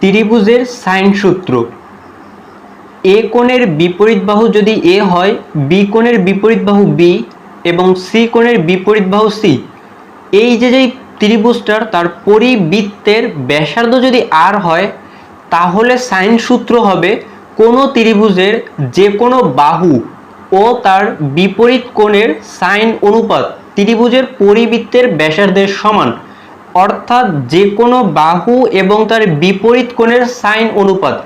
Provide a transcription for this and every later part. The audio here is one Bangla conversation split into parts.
ত্রিভুজের সাইন সূত্র। এ কোণের বিপরীত বাহু যদি এ হয়, বি কোণের বিপরীত বাহু বি এবং সি কোণের বিপরীত বাহু সি। এই যে যেই ত্রিভুজটার তার পরিবৃত্তের ব্যাসার্ধ যদি আর হয়, তাহলে সাইন সূত্র হবে কোনো ত্রিভুজের যে কোনো বাহু ও তার বিপরীত কোণের সাইন অনুপাত। ত্রিভুজের পরিবৃত্তের ব্যাসার্ধের সমান। অর্থাৎ যে কোনো বাহু এবং তার বিপরীত কোণের সাইন অনুপাত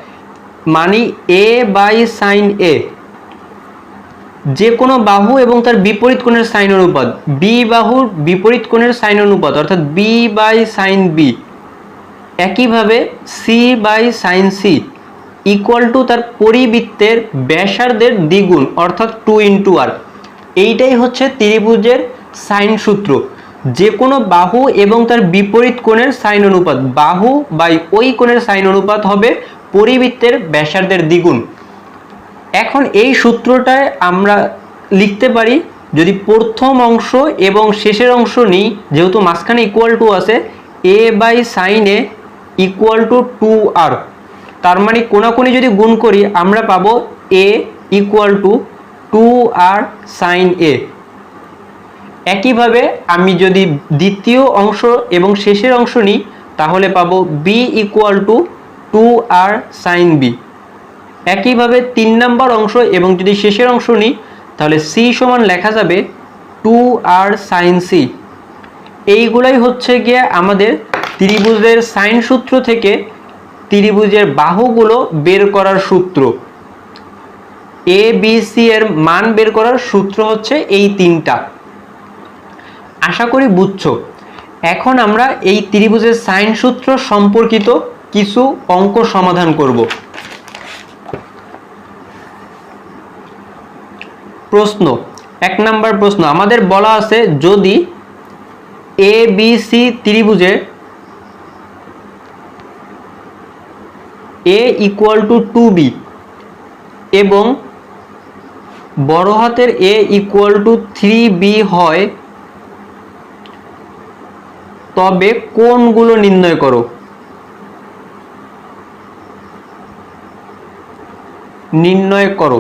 মানে এ বাই সাইন এ যে কোনো বাহু এবং তার বিপরীত কোণের সাইন অনুপাত বি বাহুর বিপরীত কোণের সাইন অনুপাত, অর্থাৎ বি বাই সাইন বি একইভাবে C by sine C equal to তার পরিবৃত্তের ব্যাসার্ধের দ্বিগুণ, অর্থাৎ টু ইন্টু আর এইটাই হচ্ছে ত্রিভুজের সাইন সূত্র। যে কোনো বাহু এবং তার বিপরীত কোণের সাইন অনুপাত। বাহু বাই ওই কোণের সাইন অনুপাত হবে পরিবৃত্তের ব্যাসার্ধের দ্বিগুণ। এখন এই সূত্রটায় আমরা লিখতে পারি, যদি প্রথম অংশ এবং শেষের অংশ নিই, যেহেতু মাঝখানে ইকুয়াল টু আছে A by sine A equal to two R তার মানে কোনাকুনি যদি গুণ করি, আমরা পাবো A equal to two R sine A একইভাবে আমি যদি দ্বিতীয় অংশ এবং শেষের অংশ নিই, তাহলে পাবো B equal to two R sine B একইভাবে তিন নাম্বার অংশ এবং যদি শেষের অংশ নিই, তাহলে সি সমান লেখা যাবে টু আর সাইন সি এইগুলাই হচ্ছে গিয়ে আমাদের ত্রিভুজের সাইন সূত্র থেকে ত্রিভুজের বাহুগুলো বের করার সূত্র। এ বি সি এর মান বের করার সূত্র হচ্ছে এই তিনটা। আশা করি বুঝছ। এখন আমরা এই ত্রিভুজের সাইন সূত্র সম্পর্কিত কিছু অঙ্ক সমাধান করব। প্রশ্ন, এক নাম্বার প্রশ্ন। আমাদের বলা আছে যদি এ বি সি ত্রিভুজের A equal to two B এবং বড় হাতের A equal to three B হয় তবে কোনগুলো নির্ণয় করো? নির্ণয় করো।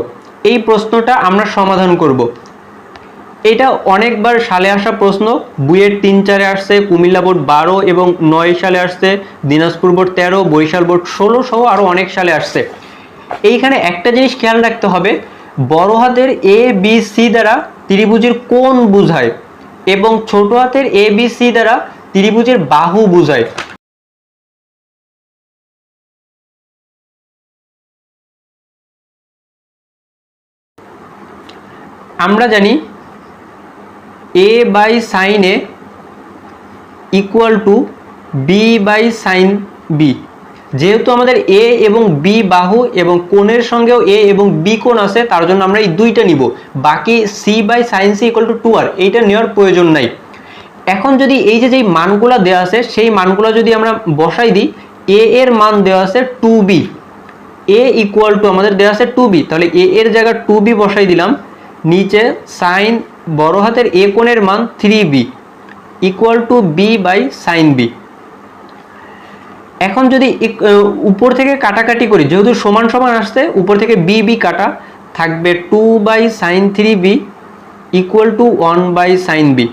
এই প্রশ্নটা আমরা সমাধান করব। এটা অনেকবার সালে আসা প্রশ্ন। বুয়েট তিন চারে আসছে, কুমিল্লা বোর্ড বারো এবং নয় সালে আসছে, দিনাজপুর বোর্ড তেরো, বরিশাল বোর্ড ষোলো সহ আরও অনেক সালে আসছে। এইখানে একটা জিনিস খেয়াল রাখতে হবে, বড় হাতের এ বি সি দ্বারা ত্রিভুজের কোণ বুঝায় এবং ছোট হাতের এ বি সি দ্বারা ত্রিভুজের বাহু বুঝায় আমরা জানি A by sine A equal to B by sine B যেহেতু আমাদের এ এবং বি বাহু এবং কোণের সঙ্গেও এ এবং বি কোণ আছে, তার জন্য আমরা এই দুইটা নিব। বাকি C by sine C equal to two R এইটা নেওয়ার প্রয়োজন নাই। এখন যদি এই যে যেই মানগুলো দেওয়া আছে, সেই মানগুলো যদি আমরা বসাই দিই এ এর মান দেওয়া আছে two B A equal to আমাদের দেওয়া আছে টু বি তাহলে এ এর জায়গায় টু বি বসাই দিলাম, নিচে সাইন বড় হাতের এ কোণের মান three B equal to B by sine B এখন যদি উপর থেকে কাটাকাটি করি, যেহেতু সমান সমান আসছে, উপর থেকে বি বি কাটা, থাকবে two by sine three B equal to one by sine B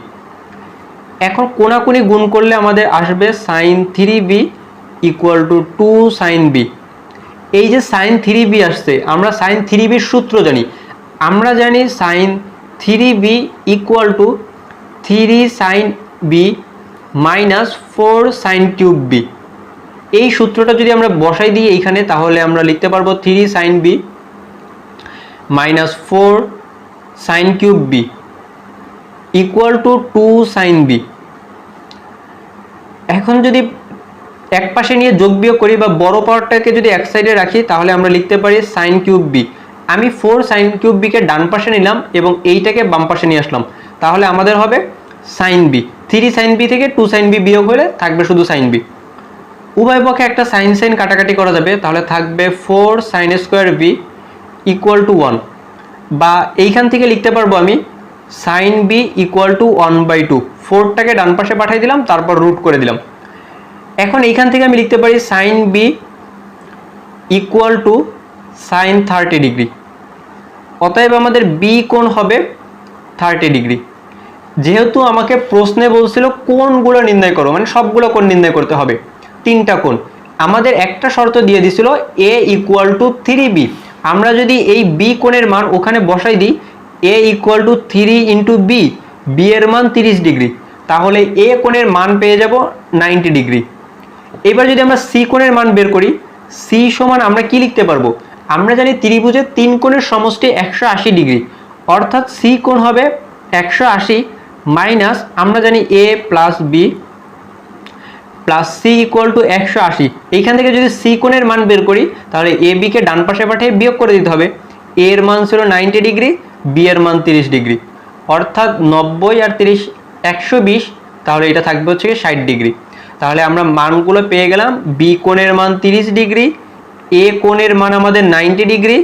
এখন কোনাকুনি গুণ করলে আমাদের আসবে sine three B equal to two sine B এই যে সাইন থ্রি বি আসছে, আমরা সাইন থ্রি বির সূত্র জানি। আমরা জানি sine three B equal to three sine B minus four sine cube B এই সূত্রটা যদি আমরা বসাই দিই এইখানে, তাহলে আমরা লিখতে পারব three sine B minus four sine cube B equal to two sine B এখন যদি এক পাশে নিয়ে যোগ বিয়োগ করি বা বড় পাওয়ারটাকে যদি এক সাইডে রাখি, তাহলে আমরা লিখতে পারি সাইন কিউব বি আমি ফোর সাইন কিউব বিকে ডান পাশে নিলাম এবং এইটাকে বাম পাশে নিয়ে আসলাম। তাহলে আমাদের হবে sine B three sine B থেকে টু সাইন বি বিয়োগ হলে থাকবে শুধু সাইন বি উভয় পক্ষে একটা সাইন সাইন কাটাকাটি করা যাবে, তাহলে থাকবে four sine square B equal to one বা এইখান থেকে লিখতে পারব আমি sine B equal to one by two ফোরটাকে ডান পাশে পাঠিয়ে দিলাম, তারপর রুট করে দিলাম। এখন এইখান থেকে আমি লিখতে পারি sine B equal to sine thirty degree অতএব আমাদের বি কোণ হবে থার্টি ডিগ্রি যেহেতু আমাকে প্রশ্নে বলছিল কোনগুলো নির্ণয় করো মানে সবগুলো কোণ নির্ণয় করতে হবে, তিনটা কোণ। আমাদের একটা শর্ত দিয়ে দিছিল A equal to three B আমরা যদি এই বি কোণের মান ওখানে বসাই দিই A equal to three into B B এর মান তিরিশ ডিগ্রি তাহলে এ কোণের মান পেয়ে যাব নাইনটি ডিগ্রি এবার যদি আমরা সি কোণের মান বের করি সি সমান আমরা কি লিখতে পারব? আমরা জানি ত্রিভুজের তিন কোণের সমষ্টি একশো আশি ডিগ্রি অর্থাৎ সি কোণ হবে একশো আশি মাইনাস আমরা জানি A plus B plus C equal to একশো আশি। এইখান থেকে যদি সি কোণের মান বের করি, তাহলে এ বিকে ডান পাশে পাঠিয়ে বিয়োগ করে দিতে হবে। এর মান ছিল নাইনটি ডিগ্রি বি এর মান তিরিশ ডিগ্রি। অর্থাৎ নব্বই আর তিরিশ একশো বিশ, তাহলে এটা থাকবে হচ্ছে ষাট ডিগ্রি। তাহলে আমরা মানগুলো পেয়ে গেলাম বি কোণের মান তিরিশ ডিগ্রি এ কোণের মান আমাদের নাইনটি ডিগ্রি,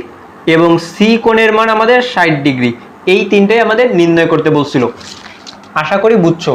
এবং সি কোণের মান আমাদের ষাট ডিগ্রি। এই তিনটাই আমাদের নির্ণয় করতে বলছিল। আশা করি বুঝছ।